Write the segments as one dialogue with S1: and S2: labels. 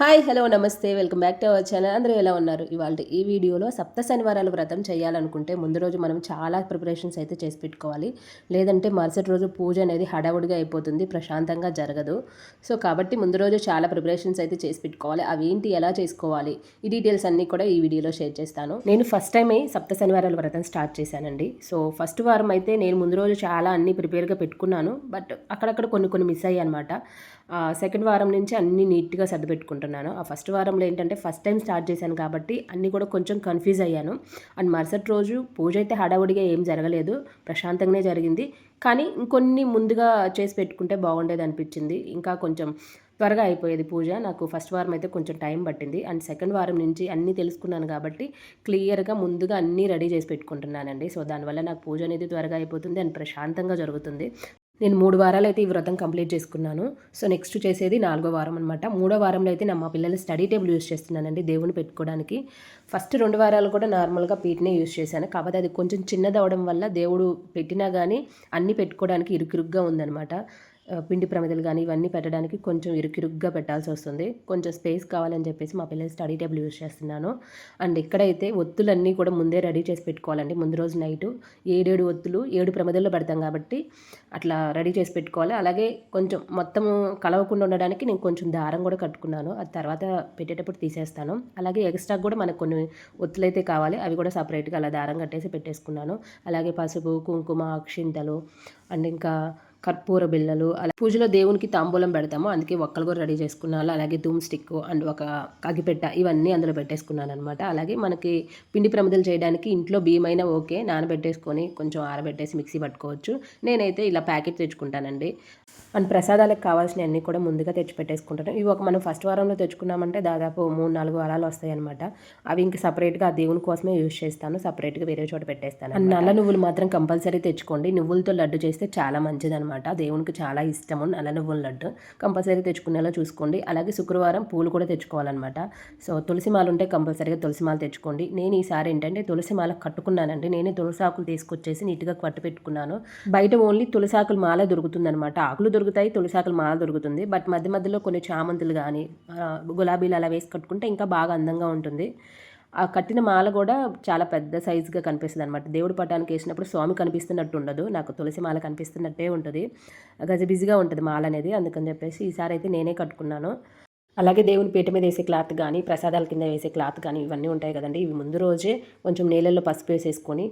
S1: Hi hello namaste welcome back to our channel. అందరూ ఎలా ఉన్నారు? ఇవాళ ఈ వీడియోలో సప్త శనివారాలు వ్రతం చేయాలనుకుంటే ముందు రోజు మనం చాలా ప్రిపరేషన్స్ అయితే చేసి పెట్టుకోవాలి. లేదంటే మరుసటి రోజు పూజ అనేది హడావుడిగా అయిపోతుంది ప్రశాంతంగా జరగదు. సో కాబట్టి ముందు రోజు చాలా ప్రిపరేషన్స్ అయితే చేసి పెట్టుకోవాలి. అవి ఏంటి ఎలా చేసుకోవాలి? ఈ డీటెయిల్స్ అన్నీ కూడా ఈ వీడియోలో షేర్ చేస్తాను. నేను ఫస్ట్ టైమే సప్త శనివారాల వ్రతం స్టార్ట్ చేశానండి. సో ఫస్ట్ వారం అయితే నేను ముందు రోజు చాలా అన్ని ప్రిపేర్గా పెట్టుకున్నాను. బట్ అక్కడక్కడ కొన్ని కొన్ని మిస్ అయ్యాయి అనమాట సెకండ్ వారం నుంచి అన్ని నీట్గా సర్దిపెట్టుకుంటాను అనుకుంటున్నాను. ఆ ఫస్ట్ వారంలో ఏంటంటే ఫస్ట్ టైం స్టార్ట్ చేశాను కాబట్టి అన్నీ కూడా కొంచెం కన్ఫ్యూజ్ అయ్యాను. అండ్ మరుసటి రోజు పూజ అయితే హడావుడిగా ఏం జరగలేదు. ప్రశాంతంగానే జరిగింది. కానీ ఇంకొన్ని ముందుగా చేసి పెట్టుకుంటే బాగుండేది అనిపించింది. ఇంకా కొంచెం త్వరగా అయిపోయేది పూజ. నాకు ఫస్ట్ వారం అయితే కొంచెం టైం పట్టింది. అండ్ సెకండ్ వారం నుంచి అన్నీ తెలుసుకున్నాను కాబట్టి క్లియర్గా ముందుగా అన్నీ రెడీ చేసి పెట్టుకుంటున్నానండి. సో దానివల్ల నాకు పూజ అనేది త్వరగా అయిపోతుంది అండ్ ప్రశాంతంగా జరుగుతుంది. నేను మూడు వారాలు అయితే ఈ వ్రతం కంప్లీట్ చేసుకున్నాను. సో నెక్స్ట్ చేసేది నాలుగో వారం అనమాట మూడో వారంలో అయితే నా మా పిల్లలు స్టడీ టేబుల్ యూస్ చేస్తున్నానండి దేవుని పెట్టుకోవడానికి. ఫస్ట్ రెండు వారాలు కూడా నార్మల్గా పీట్నే యూస్ చేశాను. కాకపోతే అది కొంచెం చిన్నది అవడం వల్ల దేవుడు పెట్టినా కానీ అన్నీ పెట్టుకోవడానికి ఇరుకిరుగ్గా ఉందనమాట పిండి ప్రమిదలు కానీ ఇవన్నీ పెట్టడానికి కొంచెం ఇరుకిరుగ్గా పెట్టాల్సి వస్తుంది. కొంచెం స్పేస్ కావాలని చెప్పేసి మా పిల్లలు స్టడీ టేబుల్ యూస్ చేస్తున్నాను. అండ్ ఇక్కడైతే ఒత్తులన్నీ కూడా ముందే రెడీ చేసి పెట్టుకోవాలండి. ముందు రోజు నైట్ ఏడేడు ఒత్తులు ఏడు ప్రమిదల్లో పెడతాం కాబట్టి అట్లా రెడీ చేసి పెట్టుకోవాలి. అలాగే కొంచెం మొత్తం కలవకుండా ఉండడానికి నేను కొంచెం దారం కూడా కట్టుకున్నాను. అది తర్వాత పెట్టేటప్పుడు తీసేస్తాను. అలాగే ఎక్స్ట్రా కూడా మనకు కొన్ని ఒత్తులైతే కావాలి. అవి కూడా సపరేట్గా అలా దారం కట్టేసి పెట్టేసుకున్నాను. అలాగే పసుపు కుంకుమ అక్షింతలు అండ్ ఇంకా కర్పూర బిళ్ళలు అలా పూజలో దేవునికి తాంబూలం పెడతాము. అందుకే ఒక్కలు కూడా రెడీ చేసుకున్నాను. అలాగే ధూమ్ స్టిక్ అండ్ ఒక అగిపెట్ట ఇవన్నీ అందులో పెట్టేసుకున్నాను అనమాట అలాగే మనకి పిండి ప్రమిదలు చేయడానికి ఇంట్లో బియ్యమైనా ఓకే నానబెట్టేసుకొని కొంచెం ఆరబెట్టేసి మిక్సీ పట్టుకోవచ్చు. నేనైతే ఇలా ప్యాకెట్ తెచ్చుకుంటానండి. అండ్ ప్రసాదాలకు కావాల్సిన అన్నీ కూడా ముందుగా తెచ్చి పెట్టేసుకుంటాను. ఇవి ఒక మనం ఫస్ట్ వారంలో తెచ్చుకున్నామంటే దాదాపు మూడు నాలుగు వారాలు వస్తాయి అనమాట అవి ఇంక సపరేట్గా ఆ దేవుని కోసమే యూజ్ చేస్తాను. సపరేట్గా వేరే చోట పెట్టేస్తాను నల్ల నువ్వులు మాత్రం కంపల్సరీ తెచ్చుకోండి. నువ్వులతో లడ్డు చేస్తే చాలా మంచిది అనమాట దేవునికి చాలా ఇష్టము నల్ల నువ్వుల లడ్డు. కంపల్సరీ తెచ్చుకునేలా చూసుకోండి. అలాగే శుక్రవారం పూలు కూడా తెచ్చుకోవాలన్నమాట. సో తులసిమాలు ఉంటే కంపల్సరీగా తులసిమాలు తెచ్చుకోండి. నేను ఈసారి ఏంటంటే తులసి మాల కట్టుకున్నానండి. నేనే తులసి ఆకులు తీసుకొచ్చేసి నీట్గా కట్టు పెట్టుకున్నాను. బయట ఓన్లీ తులసి ఆకులు మాల దొరుకుతుందనమాట ఆకులు దొరుకుతాయి తులసి ఆకులు మాల దొరుకుతుంది. బట్ మధ్య మధ్యలో కొన్ని చామంతులు కానీ గులాబీలు అలా వేసి కట్టుకుంటే ఇంకా బాగా అందంగా ఉంటుంది. ఆ కట్టిన మాల కూడా చాలా పెద్ద సైజుగా కనిపిస్తుంది అనమాట దేవుడి పటానికి వేసినప్పుడు స్వామి కనిపిస్తున్నట్టు ఉండదు. నాకు తులసి మాల కనిపిస్తున్నట్టే ఉంటుంది. గజబిజిగా ఉంటుంది మాల అనేది అందుకని చెప్పేసి ఈసారి అయితే నేనే కట్టుకున్నాను. అలాగే దేవుని పీట మీద వేసే క్లాత్ కానీ ప్రసాదాల కింద వేసే క్లాత్ కానీ ఇవన్నీ ఉంటాయి కదండి. ఇవి ముందు రోజే కొంచెం నీళ్ళల్లో పసుపు వేసేసుకొని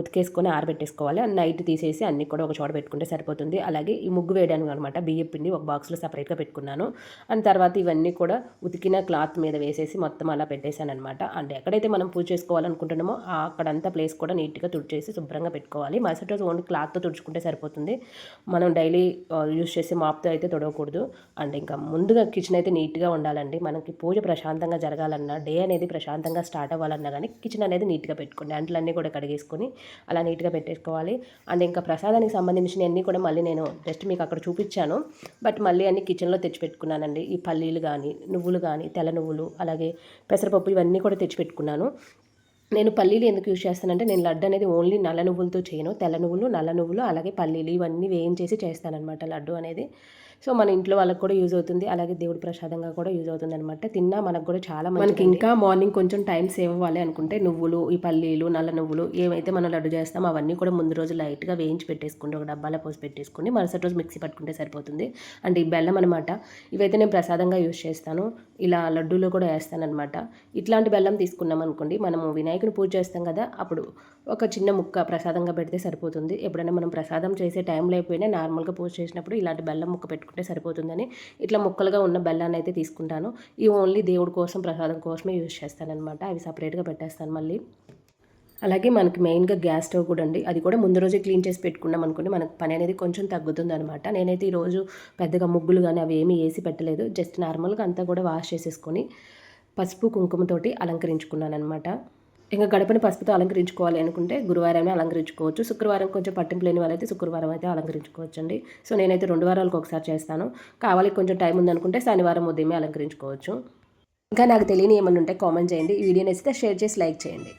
S1: ఉతికేసుకొని ఆరబెట్టేసుకోవాలి. నైట్ తీసేసి అన్ని కూడా ఒక చోట పెట్టుకుంటే సరిపోతుంది. అలాగే ఈ ముగ్గు వేయడానికి అనమాట బియ్యం పిండి ఒక బాక్స్లో సపరేట్గా పెట్టుకున్నాను. అండ్ తర్వాత ఇవన్నీ కూడా ఉతికిన క్లాత్ మీద వేసేసి మొత్తం అలా పెట్టేశాను అనమాట. అండ్ ఎక్కడైతే మనం పూజ చేసుకోవాలనుకుంటున్నామో అక్కడంతా ప్లేస్ కూడా నీట్గా తుడిచేసి శుభ్రంగా పెట్టుకోవాలి. మరుసటి రోజు ఓన్లీ క్లాత్తో తుడుచుకుంటే సరిపోతుంది. మనం డైలీ యూస్ చేసే మాప్తో అయితే తొడవకూడదు. అండ్ ఇంకా ముందుగా కిచెన్ అయితే నీట్గా నీట్గా ఉండాలండి. మనకి పూజ ప్రశాంతంగా జరగాలన్నా డే అనేది ప్రశాంతంగా స్టార్ట్ అవ్వాలన్నా కానీ కిచెన్ అనేది నీట్గా పెట్టుకోండి. అంట్లన్నీ కూడా కడిగేసుకొని అలా నీట్గా పెట్టేసుకోవాలి. అండ్ ఇంకా ప్రసాదానికి సంబంధించినవన్నీ కూడా మళ్ళీ నేను జస్ట్ మీకు అక్కడ చూపించాను. బట్ మళ్ళీ అన్ని కిచెన్లో తెచ్చిపెట్టుకున్నానండి ఈ పల్లీలు కానీ నువ్వులు కానీ తెల్ల నువ్వులు అలాగే పెసరపప్పు ఇవన్నీ కూడా తెచ్చిపెట్టుకున్నాను నేను పల్లీలు ఎందుకు యూజ్ చేస్తానంటే నేను లడ్డు అనేది ఓన్లీ నల్ల నువ్వులతో చేయను. తెల్ల నువ్వులు నల్ల నువ్వులు అలాగే పల్లీలు ఇవన్నీ వేయించేసి చేస్తానన్నమాట లడ్డు అనేది. సో మన ఇంట్లో వాళ్ళకి కూడా యూజ్ అవుతుంది. అలాగే దేవుడి ప్రసాదంగా కూడా యూజ్ అవుతుంది అనమాట తిన్నా మనకు కూడా చాలా మనకి ఇంకా మార్నింగ్ కొంచెం టైం సేవ్ అవ్వాలి అనుకుంటే నువ్వులు ఈ పల్లీలు నల్ల నువ్వులు ఏవైతే మనం లడ్డు చేస్తామో అవన్నీ కూడా ముందు రోజు లైట్గా వేయించి పెట్టేసుకుంటే ఒక డబ్బాలో పోసి పెట్టేసుకుని మరుసటి రోజు మిక్సీ పట్టుకుంటే సరిపోతుంది. అండ్ ఈ బెల్లం అనమాట ఇవైతే నేను ప్రసాదంగా యూజ్ చేస్తాను. ఇలా లడ్డూలో కూడా వేస్తాను అనమాట ఇట్లాంటి బెల్లం తీసుకున్నాం అనుకోండి మనము వినాయకుని పూజ చేస్తాం కదా అప్పుడు ఒక చిన్న ముక్క ప్రసాదంగా పెడితే సరిపోతుంది. ఎప్పుడైనా మనం ప్రసాదం చేసే టైంలో అయిపోయినా నార్మల్గా పూజ చేసినప్పుడు ఇలాంటి బెల్లం ముక్క పెట్టుకుంటే సరిపోతుందని ఇట్లా ముక్కలుగా ఉన్న బెల్లాన్ని అయితే తీసుకుంటాను. ఇవి ఓన్లీ దేవుడి కోసం ప్రసాదం కోసమే యూజ్ చేస్తానమాట అవి సపరేట్గా పెట్టేస్తాను మళ్ళీ. అలాగే మనకి మెయిన్గా గ్యాస్ స్టవ్ కూడా అండి. అది కూడా ముందు రోజే క్లీన్ చేసి పెట్టుకున్నాం అనుకోండి మనకు పని అనేది కొంచెం తగ్గుతుంది అనమాట నేనైతే ఈరోజు పెద్దగా ముగ్గులు కానీ అవి ఏమీ వేసి పెట్టలేదు. జస్ట్ నార్మల్గా అంతా కూడా వాష్ చేసేసుకొని పసుపు కుంకుమతోటి అలంకరించుకున్నాను అనమాట ఇంకా గడపని పసుపుతో అలంకరించుకోవాలి అనుకుంటే గురువారమే అలంకరించుకోవచ్చు. శుక్రవారం కొంచెం పట్టింపు లేని వాళ్ళైతే శుక్రవారం అయితే అలంకరించుకోవచ్చు అండి సో నేనైతే రెండు వారాలకు ఒకసారి చేస్తాను. కావాలి కొంచెం టైం ఉందనుకుంటే శనివారం ఉదయమే అలంకరించుకోవచ్చు. ఇంకా నాకు తెలియని ఏమన్నా ఉంటే కామెంట్ చేయండి. ఈ వీడియో నచ్చితే షేర్ చేసి లైక్ చేయండి.